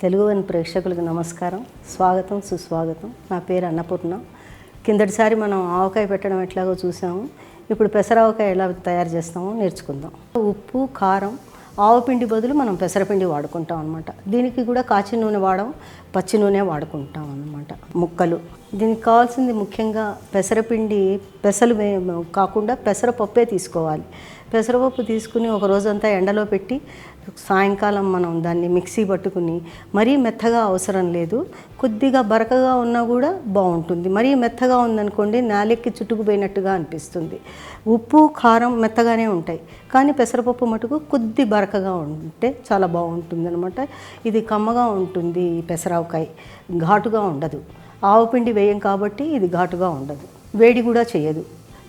Telugu one ప్రేక్షకులకు నమస్కారం. స్వాగతం సుస్వాగతం. నా పేరు అన్నపూర్ణ. కిందటిసారి మనం ఆవకాయ పెట్టడం ఎట్లాగో చూసాము. ఇప్పుడు పెసరావకాయ ఎలా తయారు చేస్తామో నేర్చుకుందాం. ఉప్పు కారం ఆవపిండి బదులు మనం పెసరపిండి వాడుకుంటాం అనమాట దీనికి కూడా కాచి నూనె వాడడం పచ్చి నూనె వాడుకుంటాం అనమాట ముక్కలు. దీనికి కావాల్సింది ముఖ్యంగా పెసరపిండి పెసలు కాకుండా పెసరపప్పే తీసుకోవాలి. పెసరపప్పు తీసుకుని ఒక రోజంతా ఎండలో పెట్టి సాయంకాలం మనం దాన్ని మిక్సీ పట్టుకుని మరీ మెత్తగా అవసరం లేదు. కొద్దిగా బరకగా ఉన్నా కూడా బాగుంటుంది. మరీ మెత్తగా ఉందనుకోండి నాలెక్కి చుట్టుకుపోయినట్టుగా అనిపిస్తుంది. ఉప్పు కారం మెత్తగానే ఉంటాయి. కానీ పెసరపప్పు మటుకు కొద్ది బరకగా ఉంటే చాలా బాగుంటుంది అనమాట ఇది కమ్మగా ఉంటుంది పెసరావకాయ. ఘాటుగా ఉండదు. ఆవపిండి వేయం కాబట్టి ఇది ఘాటుగా ఉండదు. వేడి కూడా చేయదు.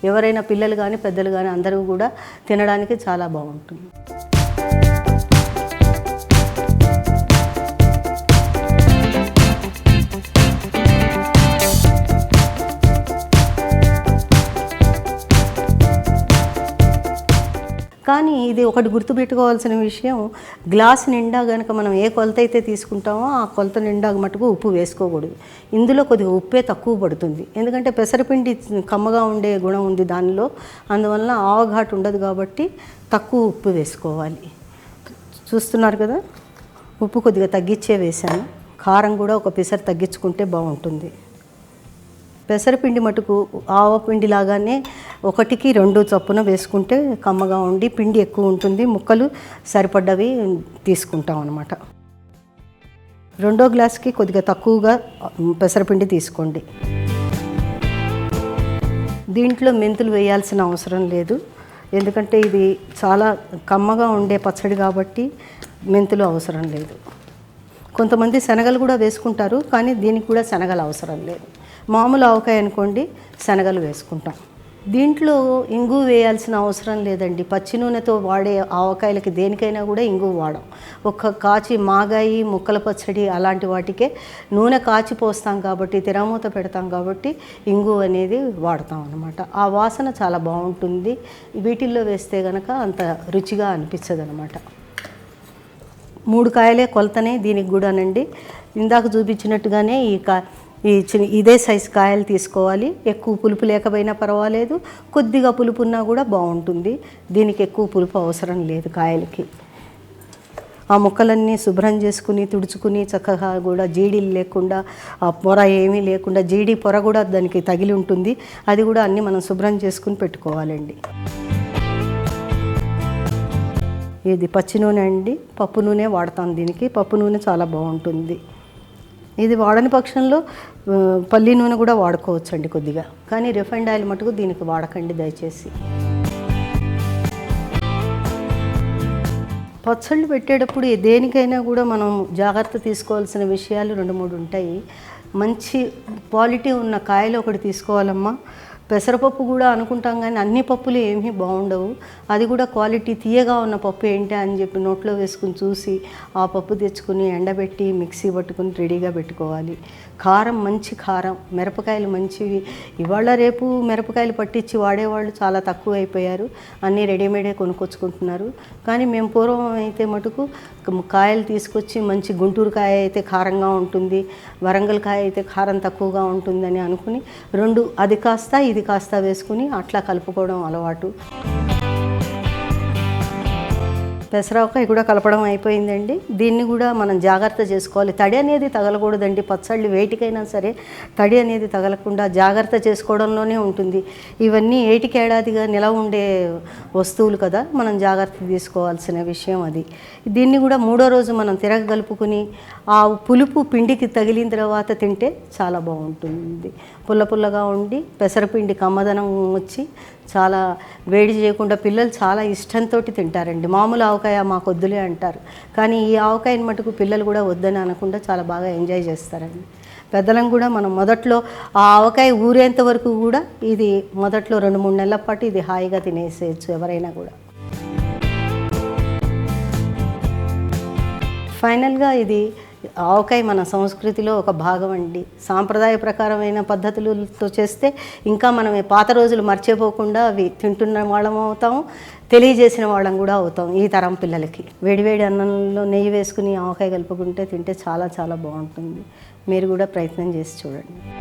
ఎవరైనా పిల్లలు కానీ పెద్దలు కానీ అందరూ కూడా తినడానికి చాలా బాగుంటుంది. కానీ ఇది ఒకటి గుర్తుపెట్టుకోవాల్సిన విషయం గ్లాస్ నిండా కనుక మనం ఏ కొలత అయితే తీసుకుంటామో ఆ కొలత నిండా మటుకు ఉప్పు వేసుకోకూడదు. ఇందులో కొద్దిగా ఉప్పే తక్కువ పడుతుంది. ఎందుకంటే పెసరపిండి కమ్మగా ఉండే గుణం ఉంది దానిలో. అందువల్ల ఆవఘాటు ఉండదు కాబట్టి తక్కువ ఉప్పు వేసుకోవాలి. చూస్తున్నారు కదా? ఉప్పు కొద్దిగా తగ్గించే వేశాను. కారం కూడా ఒక పిసరు తగ్గించుకుంటే బాగుంటుంది. పెసరపిండి మటుకు ఆవపిండి లాగానే ఒకటికి రెండు చొప్పున వేసుకుంటే కమ్మగా ఉండి పిండి ఎక్కువ ఉంటుంది ముక్కలు సరిపడ్డవి తీసుకుంటాం అనమాట రెండో గ్లాస్కి కొద్దిగా తక్కువగా పెసరపిండి తీసుకోండి. దీంట్లో మెంతులు వేయాల్సిన అవసరం లేదు. ఎందుకంటే ఇది చాలా కమ్మగా ఉండే పచ్చడి కాబట్టి మెంతులు అవసరం లేదు. కొంతమంది శనగలు కూడా వేసుకుంటారు కానీ దీనికి కూడా శనగలు అవసరం లేదు. మామూలు ఆవకాయ అనుకోండి శనగలు వేసుకుంటాం. దీంట్లో ఇంగు వేయాల్సిన అవసరం లేదండి. పచ్చి నూనెతో వాడే ఆవకాయలకి దేనికైనా కూడా ఇంగు వాడం. ఒక్క కాచి మాగాయి ముక్కల పచ్చడి అలాంటి వాటికే నూనె కాచి పోస్తాం కాబట్టి తిరమూత పెడతాం కాబట్టి ఇంగు అనేది వాడతాం అనమాట ఆ వాసన చాలా బాగుంటుంది. వీటిల్లో వేస్తే గనక అంత రుచిగా అనిపించదు అనమాట మూడు కాయలే కొలతనే దీనికి కూడానండి. ఇందాక చూపించినట్టుగానే ఈ కా ఈ చిన్న ఇదే సైజు కాయలు తీసుకోవాలి. ఎక్కువ పులుపు లేకపోయినా పర్వాలేదు. కొద్దిగా పులుపు ఉన్నా కూడా బాగుంటుంది. దీనికి ఎక్కువ పులుపు అవసరం లేదు కాయలకి. ఆ ముక్కలన్నీ శుభ్రం చేసుకుని తుడుచుకుని చక్కగా కూడా జీడీలు లేకుండా ఆ పొర ఏమీ లేకుండా జీడీ పొర కూడా దానికి తగిలి ఉంటుంది. అది కూడా అన్నీ మనం శుభ్రం చేసుకుని పెట్టుకోవాలండి. ఇది పచ్చి నూనె అండి. పప్పు నూనె వాడతాం దీనికి. పప్పు నూనె చాలా బాగుంటుంది. ఇది వాడని పక్షంలో పల్లి నూనె కూడా వాడుకోవచ్చు అండి కొద్దిగా. కానీ రిఫైండ్ ఆయిల్ మటుకు దీనికి వాడకండి దయచేసి. పచ్చళ్ళు పెట్టేటప్పుడు దేనికైనా కూడా మనం జాగ్రత్త తీసుకోవాల్సిన విషయాలు రెండు మూడు ఉంటాయి. మంచి క్వాలిటీ ఉన్న కాయలు ఒకటి తీసుకోవాలమ్మా. పెసరపప్పు కూడా అనుకుంటాం కానీ అన్ని పప్పులు ఏమీ బాగుండవు. అది కూడా క్వాలిటీ తీయగా ఉన్న పప్పు ఏంటి అని చెప్పి నోట్లో వేసుకుని చూసి ఆ పప్పు తెచ్చుకుని ఎండబెట్టి మిక్సీ పట్టుకుని రెడీగా పెట్టుకోవాలి. కారం మంచి కారం. మిరపకాయలు మంచివి. ఇవాళ రేపు మిరపకాయలు పట్టించి వాడేవాళ్ళు చాలా తక్కువ అయిపోయారు. అన్నీ రెడీమేడే కొనుక్కొచ్చుకుంటున్నారు. కానీ మేము పూర్వం అయితే మటుకు కాయలు తీసుకొచ్చి మంచి గుంటూరు కాయ అయితే కారంగా ఉంటుంది వరంగల్ కాయ అయితే కారం తక్కువగా ఉంటుందని అనుకుని రెండు అది కాస్త ఇది కాస్త వేసుకుని అట్లా కలుపుకోవడం అలవాటు. పెసరవకాయ కూడా కలపడం అయిపోయిందండి. దీన్ని కూడా మనం జాగ్రత్త చేసుకోవాలి. తడి అనేది తగలకూడదండి. పచ్చళ్ళు వేటికైనా సరే తడి అనేది తగలకుండా జాగ్రత్త చేసుకోవడంలోనే ఉంటుంది. ఇవన్నీ ఏటికి ఏడాదిగా నిలవ ఉండే వస్తువులు కదా మనం జాగ్రత్త తీసుకోవాల్సిన విషయం అది. దీన్ని కూడా మూడో రోజు మనం తిరగగలుపుకుని ఆ పులుపు పిండికి తగిలిన తర్వాత తింటే చాలా బాగుంటుంది. పుల్ల పుల్లగా ఉండి పెసరపిండి కమ్మదనం వచ్చి చాలా వేడి చేయకుండా పిల్లలు చాలా ఇష్టంతో తింటారండి. మామూలు ఆవకాయ మాకు వద్దులే అంటారు. కానీ ఈ ఆవకాయని మటుకు పిల్లలు కూడా వద్దని అనకుండా చాలా బాగా ఎంజాయ్ చేస్తారండి. పెద్దలం కూడా మనం మొదట్లో ఆ ఆవకాయ ఊరేంత వరకు కూడా ఇది మొదట్లో రెండు మూడు నెలల పాటు ఇది హాయిగా తినేసేయచ్చు ఎవరైనా కూడా. ఫైనల్గా ఇది ఆవకాయ మన సంస్కృతిలో ఒక భాగం అండి. సాంప్రదాయ ప్రకారమైన పద్ధతులతో చేస్తే ఇంకా మనం పాత రోజులు మర్చిపోకుండా అవి తింటున్న వాళ్ళం అవుతాం తెలియజేసిన వాళ్ళం కూడా అవుతాం ఈ తరం పిల్లలకి. వేడివేడి అన్నంలో నెయ్యి వేసుకుని ఆవకాయ కలుపుకుంటే తింటే చాలా చాలా బాగుంటుంది. మీరు కూడా ప్రయత్నం చేసి చూడండి.